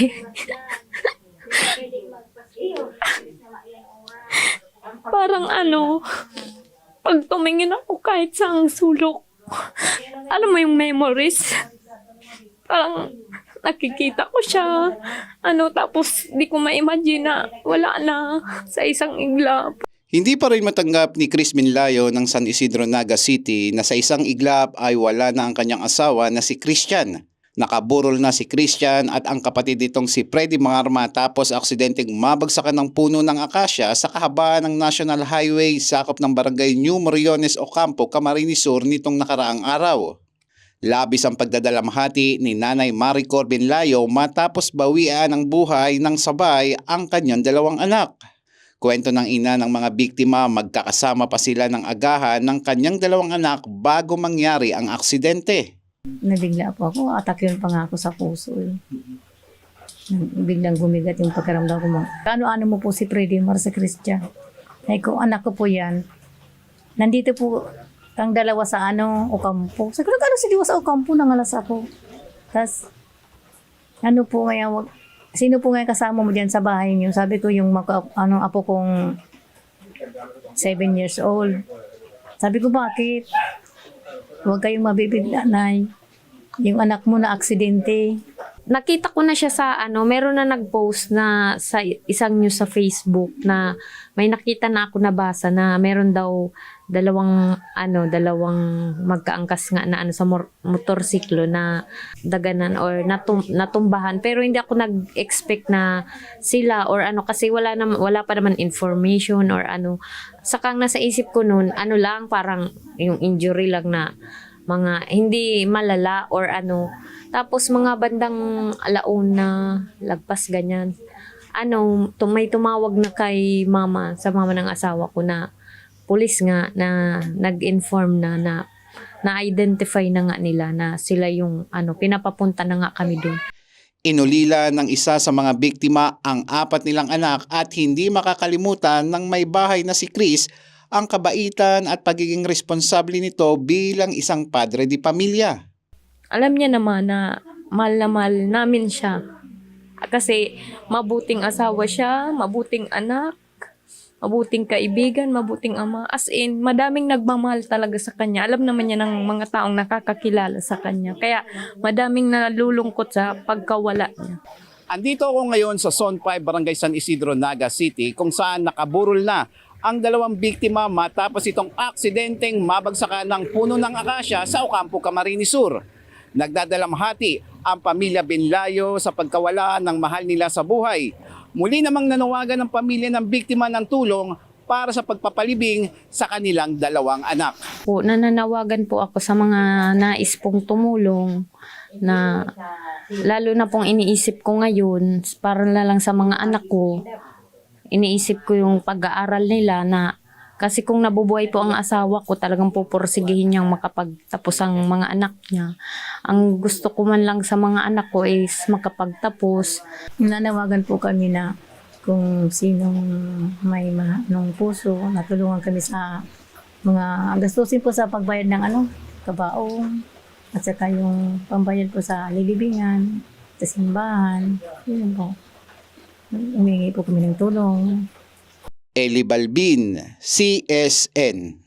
Parang ano, pag tumingin ako kahit sa ang sulok, alam mo yung memories, parang nakikita ko siya, ano, tapos di ko ma-imagine na wala na sa isang iglap. Hindi pa rin matanggap ni Chris Minlayo ng San Isidro Naga City na sa isang iglap ay wala na ang kanyang asawa na si Christian. Nakaburol na si Christian at ang kapatid nitong si Freddy Mangarma tapos aksidenteng mabagsakan ng puno ng akasya sa kahabaan ng National Highway sakop ng barangay New Moriones Ocampo, Camarines Sur nitong nakaraang araw. Labis ang pagdadalamhati ni Nanay Maricor Binlayo matapos bawian ng buhay ng sabay ang kanyang dalawang anak. Kwento ng ina ng mga biktima, magkakasama pa sila ng agahan ng kanyang dalawang anak bago mangyari ang aksidente. Nabigla po ako, atak yun pa nga ako sa puso eh. Nang- Biglang gumigat yung pagkaramdam ko. mga, Ano-ano mo po si Freddy Mar sa Christian? Ay ko, anak ko po yan. Nandito po ang dalawa sa ano, Ocampo. Sabi ko, ano si Diwa sa Ocampo? Nangalas ako. Tapos, ano po ngayon, wag- sino po ngayon kasama mo dyan sa bahay niyo? Sabi ko, yung maka, ano, apo kong seven years old. Sabi ko, bakit? Huwag kayong mabibigla, Nay. Yung anak mo na aksidente. Nakita ko na siya sa ano, meron na nag-post na sa isang news sa Facebook na may nakita na ako nabasa na meron daw dalawang ano, dalawang magkaangkas nga na ano sa motorsiklo na daganan or natum- natumbahan pero hindi ako nag-expect na sila or ano kasi wala na wala pa naman information or ano sakang nasa isip ko noon ano lang parang yung injury lang na mga hindi malala or ano tapos mga bandang alauna, lagpas ganyan. Ano, may tumawag na kay mama, sa mama ng asawa ko na pulis nga na nag-inform na na na-identify na nga nila na sila yung ano, pinapapunta na nga kami doon. Inulila ng isa sa mga biktima ang apat nilang anak at hindi makakalimutan ng may bahay na si Chris ang kabaitan at pagiging responsable nito bilang isang padre di pamilya. Alam niya naman na mahal na mahal namin siya. Kasi mabuting asawa siya, mabuting anak, mabuting kaibigan, mabuting ama. As in, madaming nagmamahal talaga sa kanya. Alam naman niya ng mga taong nakakakilala sa kanya. Kaya madaming nalulungkot sa pagkawala niya. Andito ako ngayon sa Zone 5 Barangay San Isidro, Naga City kung saan nakaburol na ang dalawang biktima matapos itong aksidenteng mabagsakan ng puno ng akasya sa Ocampo, Camarines Sur. Nagdadalamhati ang pamilya Benlayo sa pagkawala ng mahal nila sa buhay. Muli namang nanawagan ng pamilya ng biktima ng tulong para sa pagpapalibing sa kanilang dalawang anak. Po, nananawagan po ako sa mga nais pong tumulong na lalo na pong iniisip ko ngayon para na lang sa mga anak ko iniisip ko yung pag-aaral nila na kasi kung nabubuhay po ang asawa ko, talagang pupursigihin niyang makapagtapos ang mga anak niya. Ang gusto ko man lang sa mga anak ko is makapagtapos. Nanawagan po kami na kung sinong may manong puso, natulungan kami sa mga gastusin po sa pagbayad ng ano, kabaong, at saka yung pambayad po sa lilibingan, sa simbahan, yun po. Umingi po kami ng tulong. Eli Balbin, CSN.